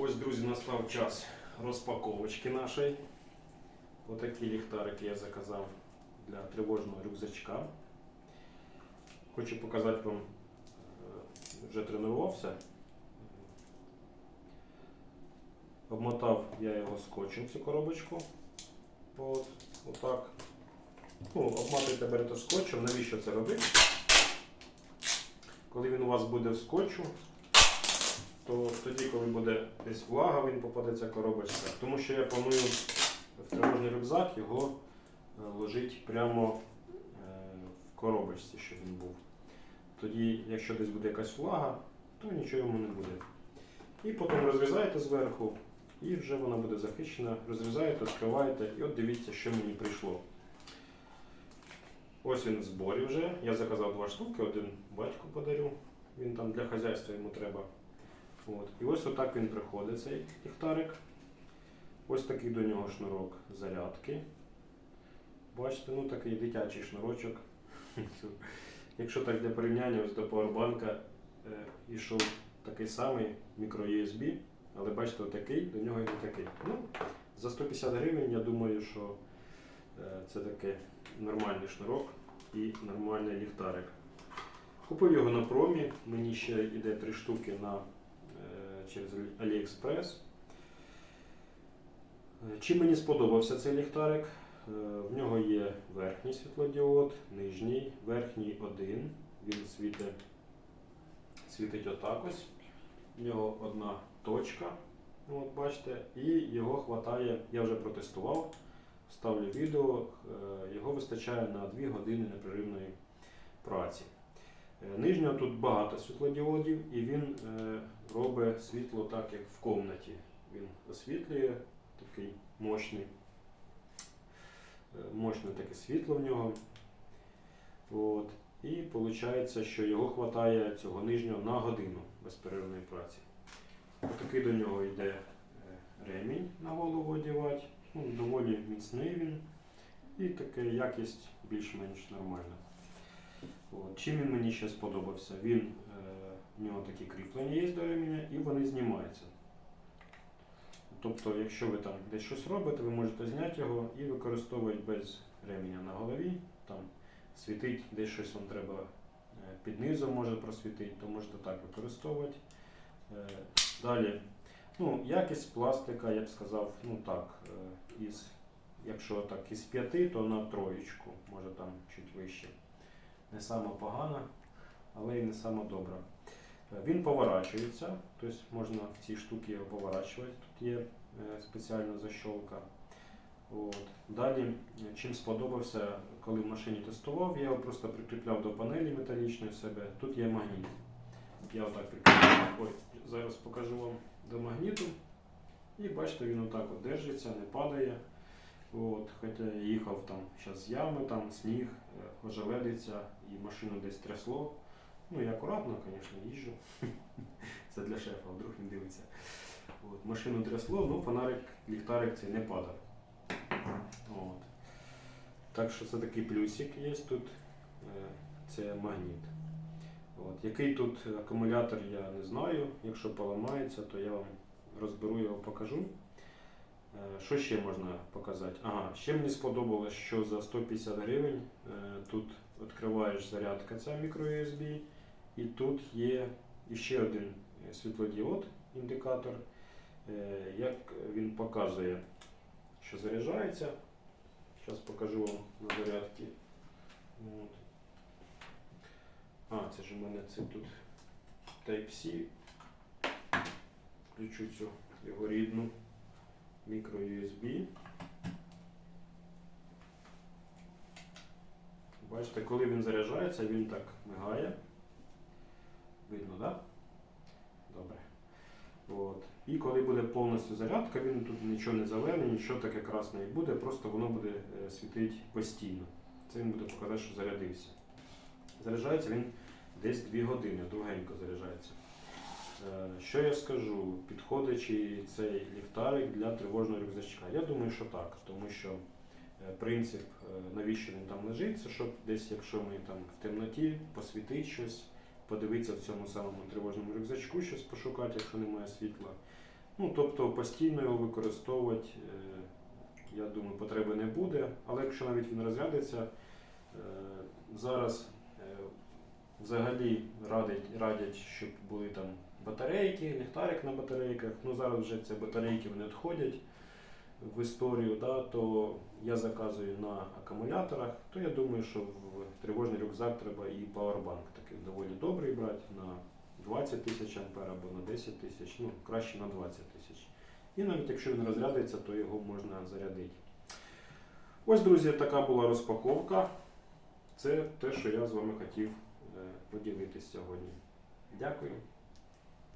Ось, друзі, настав час розпаковочки нашої. Отакі ліхтарики я заказав для тривожного рюкзачка. Хочу показати вам, е, вже тренувався. Обмотав я його скотчем цю коробочку. От, отак. Ну, обматуйте берете скотчем. Навіщо це робити? Коли він у вас буде в скотчу, то тоді, коли буде десь влага, він попаде ця коробочка. Тому що я планую в тривожний рюкзак його е, ложити прямо е, в коробочці, щоб він був. Тоді, якщо десь буде якась влага, то нічого йому не буде. І потім розрізаєте зверху, і вже вона буде захищена. Розрізаєте, відкриваєте, і от дивіться, що мені прийшло. Ось він в зборі вже. Я заказав два штуки, один батьку подарю. Він там для хазяйства йому треба. От. І ось отак він приходить, цей ліхтарик. Ось такий до нього шнурок зарядки. Бачите, ну такий дитячий шнурочок. Якщо так для порівняння, ось до поwerbanka е, йшов такий самий мікро USB, але бачите, отакий, до нього йде такий. Ну, за 150 гривень, я думаю, що е, це такий нормальний шнурок і нормальний ліхтарик. Купив його на промі, мені ще йде три штуки на, через AliExpress. Е, Чим мені сподобався цей ліхтарик? Е, В нього є верхній світлодіод, нижній, верхній один. Він світить, світить отак. В нього одна точка. ну, От бачите, і його хватає, я вже протестував, ставлю відео, е, його вистачає на 2 години непреривної праці. Нижнього тут багато світлодіодів і він робить світло так, як в комнаті. Він освітлює такий мощний, е, мощне таке світло в нього. От. І виходить, що його вистачає цього нижнього на годину безперервної праці. Такий до нього йде е, ремінь на голову одягати. Ну, доволі міцний він. І така якість більш-менш нормальна. От. Чим він мені ще сподобався? Він, е, в нього такі кріплення є до ременя і вони знімаються. Тобто, якщо ви там десь щось робите, ви можете зняти його і використовувати без ременя на голові. Там світить, десь щось вам треба е, під низом може просвітити, то можете так використовувати. Е, Далі, ну, якість пластика, я б сказав, ну так, е, із, якщо так із п'яти, то на троєчку, може там чуть вище. Не сама погана, але і не сама добра. Е, Він поворачується, тобто можна в цій штуці його поворачувати. Тут є е, спеціальна защолка. От. Далі, е, чим сподобався, коли в машині тестував, я його просто прикріпляв до панелі металічної себе. Тут є магніт. Я отак прикріпляв. Ой, зараз покажу вам до магніту. І бачите, він отак от держиться, не падає. От, хоча їхав там зараз ями, там сніг, е, ожеледиться і машину десь трясло. Ну я акуратно, звісно, їжджу. Це для шефа, вдруг він дивиться. От, машину трясло, ну фонарик, ліхтарик цей не падав. От. Так що це такий плюсик є тут. е, Це магніт. От. Який тут акумулятор, я не знаю. Якщо поламається, то я вам розберу його покажу. Е, Що ще можна показати? Ага, ще мені сподобалось, що за 150 гривень е, тут відкриваєш зарядка ця мікро-USB, і тут є іще один е, світлодіод, індикатор. Як він показує, що заряджається. Зараз покажу вам на зарядці. От. А, це ж у мене це тут Type-C. Включу цю його рідну мікро USB. Бачите, коли він заряджається, він так мигає. Видно, так? Да? Добре. От. І коли буде повністю зарядка, він тут нічого не заверне, нічого таке красне не буде, просто воно буде е, світити постійно. Це він буде показати, що зарядився. Заряджається він десь 2 години, довгенько заряджається. Е, Що я скажу? Підходячи цей ліхтарик для тривожного рюкзачка? Я думаю, що так, тому що е, принцип, е, навіщо він там лежить, це щоб десь, якщо ми там в темноті посвітити щось, подивитися в цьому самому тривожному рюкзачку, щось пошукати, якщо немає світла. Ну, тобто постійно його використовувати, я думаю, потреби не буде. Але якщо навіть він розрядиться, зараз взагалі радять, радять, щоб були там батарейки, ліхтарик на батарейках. Ну зараз вже ці батарейки вони відходять в історію, да, то я заказую на акумуляторах, то я думаю, що в тривожний рюкзак треба і павербанк такий доволі добрий брати на 20 тисяч ампер або на 10 тисяч, ну краще на 20 тисяч. І навіть якщо він розрядиться, то його можна зарядити. Ось, друзі, така була розпаковка. Це те, що я з вами хотів е, поділитися сьогодні. Дякую.